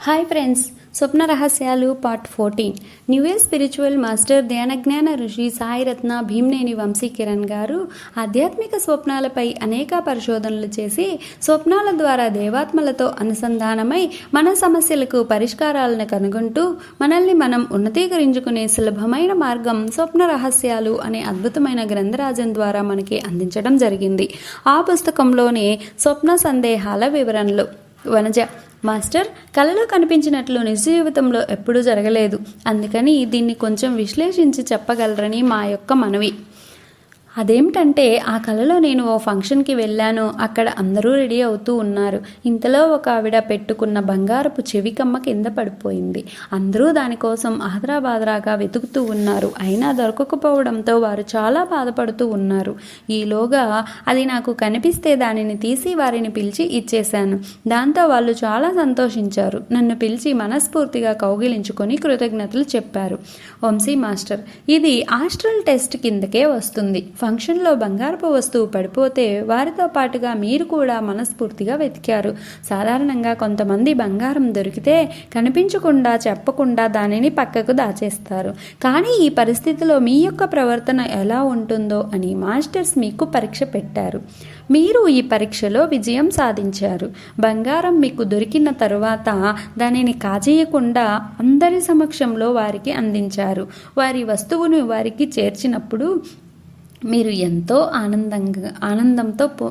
Hi friends స్వప్న రహస్యాలు part fourteen new year spiritual master ధ్యానజ్ఞాన ఋషి సాయిరత్న భీమ్నేని వంశీ కిరణ్ గారు ఆధ్యాత్మిక స్వప్నాలపై అనేక పరిశోధనలు చేసి స్వప్నాల ద్వారా దేవాత్మలతో అనుసంధానమై మన సమస్యలకు పరిష్కారాలను కనుగొంటూ మనల్ని మనం ఉన్నతీకరించుకునే సులభమైన మార్గం స్వప్న రహస్యాలు అనే అద్భుతమైన గ్రంథరాజం ద్వారా మనకి అందించడం జరిగింది. ఆ పుస్తకంలోనే స్వప్న సందేహాల వివరణలు. వనజ మాస్టర్ కళలో కనిపించినట్లు నిజ జీవితంలో ఎప్పుడూ జరగలేదు. అందుకని దీన్ని కొంచెం విశ్లేషించి చెప్పగలరని మా యొక్క మనవి. అదేమిటంటే ఆ కలలో నేను ఓ ఫంక్షన్కి వెళ్ళాను. అక్కడ అందరూ రెడీ అవుతూ ఉన్నారు. ఇంతలో ఒక ఆవిడ పెట్టుకున్న బంగారపు చెవికమ్మ కింద పడిపోయింది. అందరూ దానికోసం ఆదరాబాదరాగా వెతుకుతూ ఉన్నారు. అయినా దొరకకపోవడంతో వారు చాలా బాధపడుతూ ఉన్నారు. ఈలోగా అది నాకు కనిపిస్తే దానిని తీసి వారిని పిలిచి ఇచ్చేశాను. దాంతో వాళ్ళు చాలా సంతోషించారు. నన్ను పిలిచి మనస్ఫూర్తిగా కౌగిలించుకొని కృతజ్ఞతలు చెప్పారు. వంశీ మాస్టర్ ఇది ఆస్ట్రల్ టెస్ట్ కిందకే వస్తుంది. ఫంక్షన్లో బంగారపు వస్తువు పడిపోతే వారితో పాటుగా మీరు కూడా మనస్ఫూర్తిగా వెతికారు. సాధారణంగా కొంతమంది బంగారం దొరికితే కనిపించకుండా చెప్పకుండా దానిని పక్కకు దాచేస్తారు. కానీ ఈ పరిస్థితిలో మీ యొక్క ప్రవర్తన ఎలా ఉంటుందో అని మాస్టర్స్ మీకు పరీక్ష పెట్టారు. మీరు ఈ పరీక్షలో విజయం సాధించారు. బంగారం మీకు దొరికిన తరువాత దానిని కాజేయకుండా అందరి సమక్షంలో వారికి అందించారు. వారి వస్తువును వారికి చేర్చినప్పుడు మీరు ఎంతో ఆనందంగా ఆనందంతో పో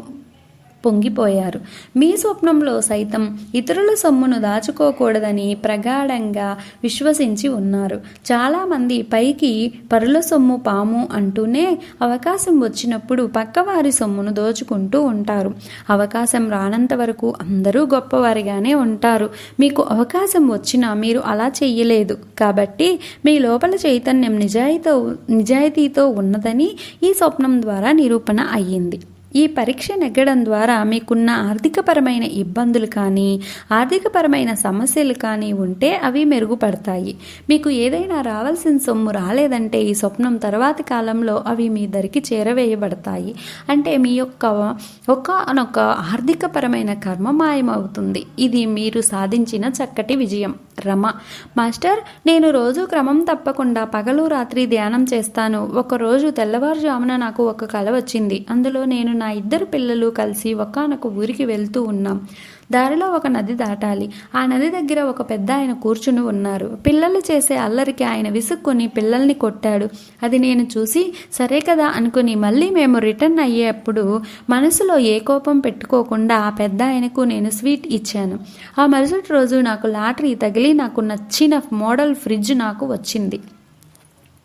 పొంగిపోయారు. మీ స్వప్నంలో సైతం ఇతరుల సొమ్మును దాచుకోకూడదని ప్రగాఢంగా విశ్వసించి ఉన్నారు. చాలామంది పైకి పరుల సొమ్ము పాము అంటూనే అవకాశం వచ్చినప్పుడు పక్కవారి సొమ్మును దోచుకుంటూ ఉంటారు. అవకాశం రానంత వరకు అందరూ గొప్పవారిగానే ఉంటారు. మీకు అవకాశం వచ్చినా మీరు అలా చెయ్యలేదు. కాబట్టి మీ లోపల చైతన్యం నిజాయితీతో నిజాయితీతో ఉన్నదని ఈ స్వప్నం ద్వారా నిరూపణ అయ్యింది. ఈ పరీక్ష నెగ్గడం ద్వారా మీకున్న ఆర్థికపరమైన ఇబ్బందులు కానీ ఆర్థికపరమైన సమస్యలు కానీ ఉంటే అవి మెరుగుపడతాయి. మీకు ఏదైనా రావాల్సిన సొమ్ము రాలేదంటే ఈ స్వప్నం తర్వాతి కాలంలో అవి మీ దరికి చేరవేయబడతాయి. అంటే మీ యొక్క ఒకనొక ఆర్థికపరమైన కర్మ మాయమవుతుంది. ఇది మీరు సాధించిన చక్కటి విజయం. రమ మాస్టర్ నేను రోజు క్రమం తప్పకుండా పగలు రాత్రి ధ్యానం చేస్తాను. ఒకరోజు తెల్లవారుజామున నాకు ఒక కల వచ్చింది. అందులో నేను నా ఇద్దరు పిల్లలు కలిసి ఒకనొక ఊరికి వెళ్తూ ఉన్నాం. దారిలో ఒక నది దాటాలి. ఆ నది దగ్గర ఒక పెద్ద ఆయన కూర్చుని ఉన్నారు. పిల్లలు చేసే అల్లరికి ఆయన విసుక్కుని పిల్లల్ని కొట్టాడు. అది నేను చూసి సరే కదా అనుకుని మళ్ళీ మేము రిటర్న్ అయ్యేప్పుడు మనసులో ఏ కోపం పెట్టుకోకుండా ఆ పెద్ద ఆయనకు నేను స్వీట్ ఇచ్చాను. ఆ మరుసటి రోజు నాకు లాటరీ తగిలి నాకు నచ్చిన మోడల్ ఫ్రిడ్జ్ నాకు వచ్చింది.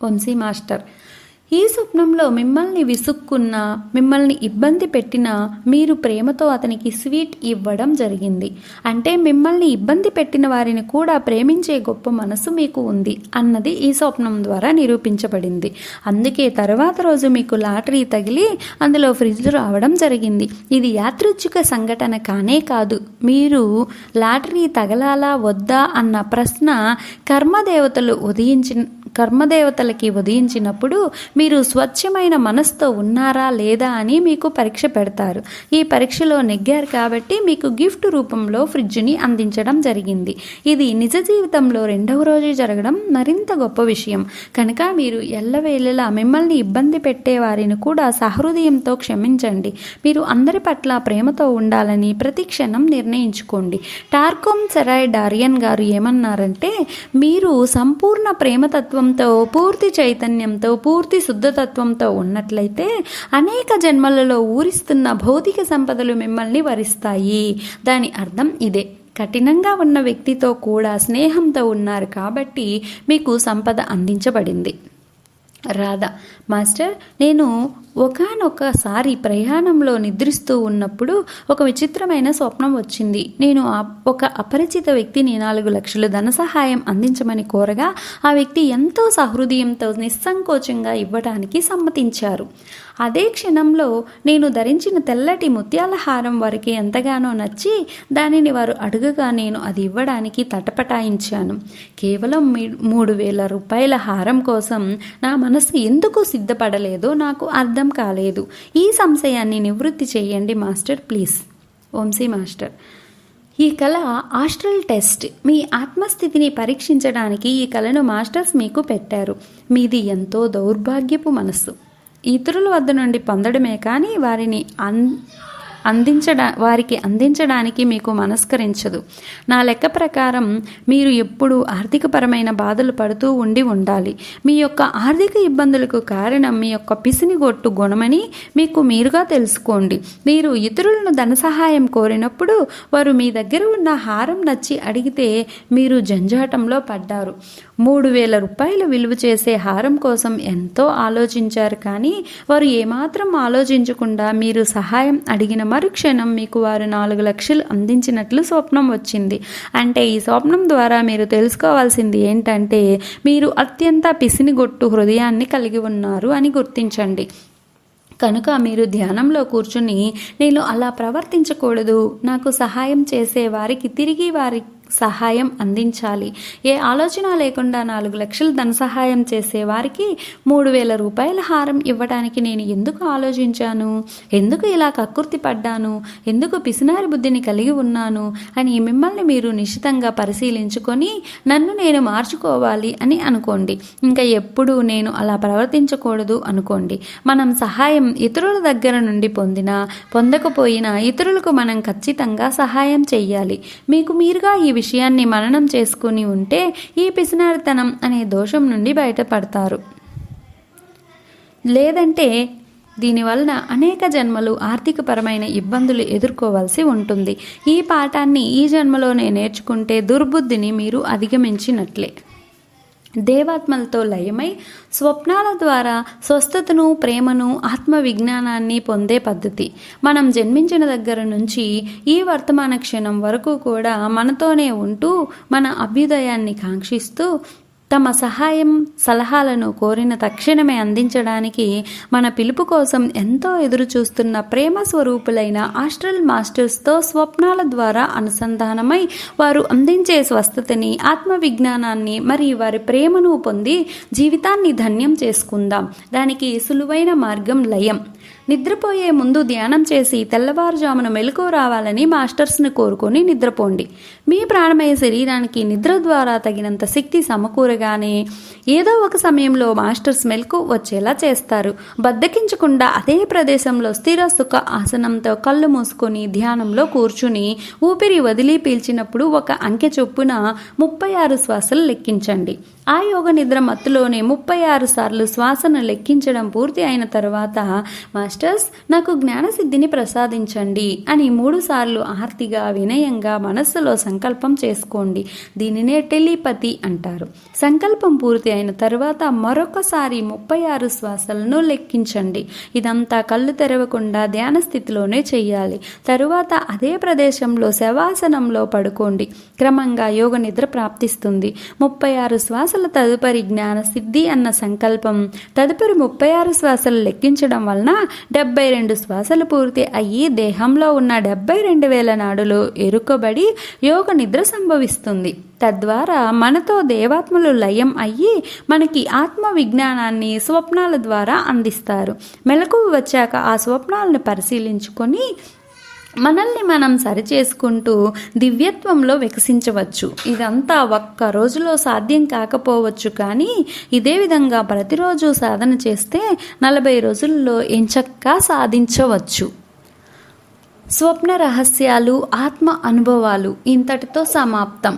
వంశీ మాస్టర్ ఈ స్వప్నంలో మిమ్మల్ని విసుక్కున్న మిమ్మల్ని ఇబ్బంది పెట్టిన మీరు ప్రేమతో అతనికి స్వీట్ ఇవ్వడం జరిగింది. అంటే మిమ్మల్ని ఇబ్బంది పెట్టిన వారిని కూడా ప్రేమించే గొప్ప మనసు మీకు ఉంది అన్నది ఈ స్వప్నం ద్వారా నిరూపించబడింది. అందుకే తర్వాత రోజు మీకు లాటరీ తగిలి అందులో ఫ్రిడ్జ్ రావడం జరిగింది. ఇది యాదృచ్ఛిక సంఘటన కానే కాదు. మీరు లాటరీ తగలాలా వద్దా అన్న ప్రశ్న కర్మదేవతలు ఉదయించిన కర్మదేవతలకి ఉదయించినప్పుడు మీరు స్వచ్ఛమైన మనసుతో ఉన్నారా లేదా అని మీకు పరీక్ష పెడతారు. ఈ పరీక్షలో నెగ్గారు కాబట్టి మీకు గిఫ్ట్ రూపంలో ఫ్రిడ్జ్ని అందించడం జరిగింది. ఇది నిజ జీవితంలో రెండవ రోజు జరగడం మరింత గొప్ప విషయం. కనుక మీరు ఎల్లవేళలా మిమ్మల్ని ఇబ్బంది పెట్టే వారిని కూడా సహృదయంతో క్షమించండి. మీరు అందరి పట్ల ప్రేమతో ఉండాలని ప్రతి క్షణం నిర్ణయించుకోండి. టార్కోమ్ సెరాయ్ డారియన్ గారు ఏమన్నారంటే మీరు సంపూర్ణ ప్రేమతత్వం ప్రేమతత్వంతో పూర్తి చైతన్యంతో పూర్తి శుద్ధతత్వంతో ఉన్నట్లయితే అనేక జన్మలలో ఊరిస్తున్న భౌతిక సంపదలు మిమ్మల్ని వరిస్తాయి. దాని అర్థం ఇదే. కఠినంగా ఉన్న వ్యక్తితో కూడా స్నేహంతో ఉన్నారు కాబట్టి మీకు సంపద అందించబడింది. రాధా మాస్టర్ నేను ఒకానొకసారి ప్రయాణంలో నిద్రిస్తూ ఉన్నప్పుడు ఒక విచిత్రమైన స్వప్నం వచ్చింది. నేను ఆ- ఒక అపరిచిత వ్యక్తిని నాలుగు లక్షలు ధన సహాయం అందించమని కోరగా ఆ వ్యక్తి ఎంతో సహృదయంతో నిస్సంకోచంగా ఇవ్వడానికి సమ్మతించారు. అదే క్షణంలో నేను ధరించిన తెల్లటి ముత్యాల హారం వారికి ఎంతగానో నచ్చి దానిని వారు అడుగగా నేను అది ఇవ్వడానికి తటపటాయించాను. కేవలం మీ- మూడు వేల రూపాయల హారం కోసం నా మనసు ఎందుకు సిద్ధపడలేదో నాకు అర్థం కాలేదు. ఈ సంశయాన్ని నివృత్తి చేయండి మాస్టర్ ప్లీజ్. వంశీ మాస్టర్. ఈ కళ ఆస్ట్రల్ టెస్ట్. మీ ఆత్మస్థితిని పరీక్షించడానికి ఈ కళను మాస్టర్స్ మీకు పెట్టారు. మీది ఎంతో దౌర్భాగ్యపు మనస్సు. ఇతరుల వద్ద నుండి పొందడమే కానీ వారిని అన్ అందించడా వారికి అందించడానికి మీకు మనస్కరించదు. నా లెక్క ప్రకారం మీరు ఎప్పుడు ఆర్థికపరమైన బాధలు పడుతూ ఉండి ఉండాలి. మీ యొక్క ఆర్థిక ఇబ్బందులకు కారణం మీ యొక్క పిసినిగొట్టు గుణమని మీకు మీరుగా తెలుసుకోండి. మీరు ఇతరులను ధన సహాయం కోరినప్పుడు వారు మీ దగ్గర ఉన్న హారం నచ్చి అడిగితే మీరు జంజాటంలో పడ్డారు. మూడు వేల రూపాయలు విలువ చేసే హారం కోసం ఎంతో ఆలోచించారు కానీ వారు ఏమాత్రం ఆలోచించకుండా మీరు సహాయం అడిగిన మరుక్షణం మీకు వారు నాలుగు లక్షలు అందించినట్లు స్వప్నం వచ్చింది. అంటే ఈ స్వప్నం ద్వారా మీరు తెలుసుకోవాల్సింది ఏంటంటే మీరు అత్యంత పిసినిగొట్టు హృదయాన్ని కలిగి ఉన్నారు అని గుర్తించండి. కనుక మీరు ధ్యానంలో కూర్చుని నేను అలా ప్రవర్తించకూడదు. నాకు సహాయం చేసే వారికి తిరిగి వారి సహాయం అందించాలి. ఏ ఆలోచన లేకుండా నాలుగు లక్షలు ధన సహాయం చేసే వారికి మూడు వేల రూపాయల హారం ఇవ్వడానికి నేను ఎందుకు ఆలోచించాను? ఎందుకు ఇలా కక్కుర్తి పడ్డాను? ఎందుకు పిసినారి బుద్ధిని కలిగి ఉన్నాను? అని మిమ్మల్ని మీరు నిశ్చితంగా పరిశీలించుకొని నన్ను నేను మార్చుకోవాలి అని అనుకోండి. ఇంకా ఎప్పుడు నేను అలా ప్రవర్తించకూడదు అనుకోండి. మనం సహాయం ఇతరుల దగ్గర నుండి పొందినా పొందకపోయినా ఇతరులకు మనం ఖచ్చితంగా సహాయం చెయ్యాలి. మీకు మీరుగా ఈ విషయాన్ని మననం చేసుకుని ఉంటే ఈ పిసినారితనం అనే దోషం నుండి బయటపడతారు. లేదంటే దీనివలన అనేక జన్మలు ఆర్థికపరమైన ఇబ్బందులు ఎదుర్కోవాల్సి ఉంటుంది. ఈ పాఠాన్ని ఈ జన్మలోనే నేర్చుకుంటే దుర్బుద్ధిని మీరు అధిగమించినట్లే. దేవాత్మలతో లయమై స్వప్నాల ద్వారా స్వస్థతను ప్రేమను ఆత్మ విజ్ఞానాన్ని పొందే పద్ధతి. మనం జన్మించిన దగ్గర నుంచి ఈ వర్తమాన క్షణం వరకు కూడా మనతోనే ఉంటూ మన అభ్యుదయాన్ని కాంక్షిస్తూ తమ సహాయం సలహాలను కోరిన తక్షణమే అందించడానికి మన పిలుపు కోసం ఎంతో ఎదురు చూస్తున్న ప్రేమ స్వరూపులైన ఆస్ట్రల్ మాస్టర్స్తో స్వప్నాల ద్వారా అనుసంధానమై వారు అందించే స్వస్థతని ఆత్మవిజ్ఞానాన్ని మరియు వారి ప్రేమను పొంది జీవితాన్ని ధన్యం చేసుకుందాం. దానికి సులువైన మార్గం లయం. నిద్రపోయే ముందు ధ్యానం చేసి తెల్లవారుజామున మెలకు రావాలని మాస్టర్స్ని కోరుకొని నిద్రపోండి. మీ ప్రాణమయ శరీరానికి నిద్ర ద్వారా తగినంత శక్తి సమకూరగానే ఏదో ఒక సమయంలో మాస్టర్ స్మెల్కు వచ్చేలా చేస్తారు. బద్దకించకుండా అదే ప్రదేశంలో స్థిర సుఖ ఆసనంతో కళ్ళు మూసుకొని ధ్యానంలో కూర్చుని ఊపిరి వదిలి పీల్చినప్పుడు ఒక అంకె చొప్పున ముప్పై ఆరు శ్వాసలు లెక్కించండి. ఆ యోగ నిద్ర మత్తులోనే ముప్పై ఆరు సార్లు శ్వాసను లెక్కించడం పూర్తి అయిన తర్వాత మాస్టర్స్ నాకు జ్ఞానసిద్ధిని ప్రసాదించండి అని మూడు సార్లు ఆర్తిగా వినయంగా మనస్సులో సంకల్పం చేసుకోండి. దీనినే టెలిపతి అంటారు. సంకల్పం పూర్తి అయిన తర్వాత మరొకసారి ముప్పై ఆరు శ్వాసలను లెక్కించండి. ఇదంతా కళ్ళు తెరవకుండా ధ్యాన స్థితిలోనే చేయాలి తరువాత అదే ప్రదేశంలో శవాసనంలో పడుకోండి. క్రమంగా యోగ నిద్ర ప్రాప్తిస్తుంది. ముప్పై ఆరు శ్వాసల తదుపరి జ్ఞాన సిద్ధి అన్న సంకల్పం తదుపరి ముప్పై ఆరు శ్వాసలు లెక్కించడం వలన డెబ్బై రెండు శ్వాసలు పూర్తి అయ్యి దేహంలో ఉన్న డెబ్బై రెండు వేల నాడులు ఎరుకబడి యోగ నిద్ర సంభవిస్తుంది. తద్వారా మనతో దేవాత్మలు లయం అయ్యి మనకి ఆత్మ విజ్ఞానాన్ని స్వప్నాల ద్వారా అందిస్తారు. మెలకువ వచ్చాక ఆ స్వప్నాలను పరిశీలించుకొని మనల్ని మనం సరిచేసుకుంటూ దివ్యత్వంలో వికసించవచ్చు. ఇదంతా ఒక్క రోజులో సాధ్యం కాకపోవచ్చు కానీ ఇదే విధంగా ప్రతిరోజు సాధన చేస్తే నలభై రోజుల్లో ఎంచక్కా సాధించవచ్చు. స్వప్న రహస్యాలు ఆత్మ అనుభవాలు ఇంతటితో సమాప్తం.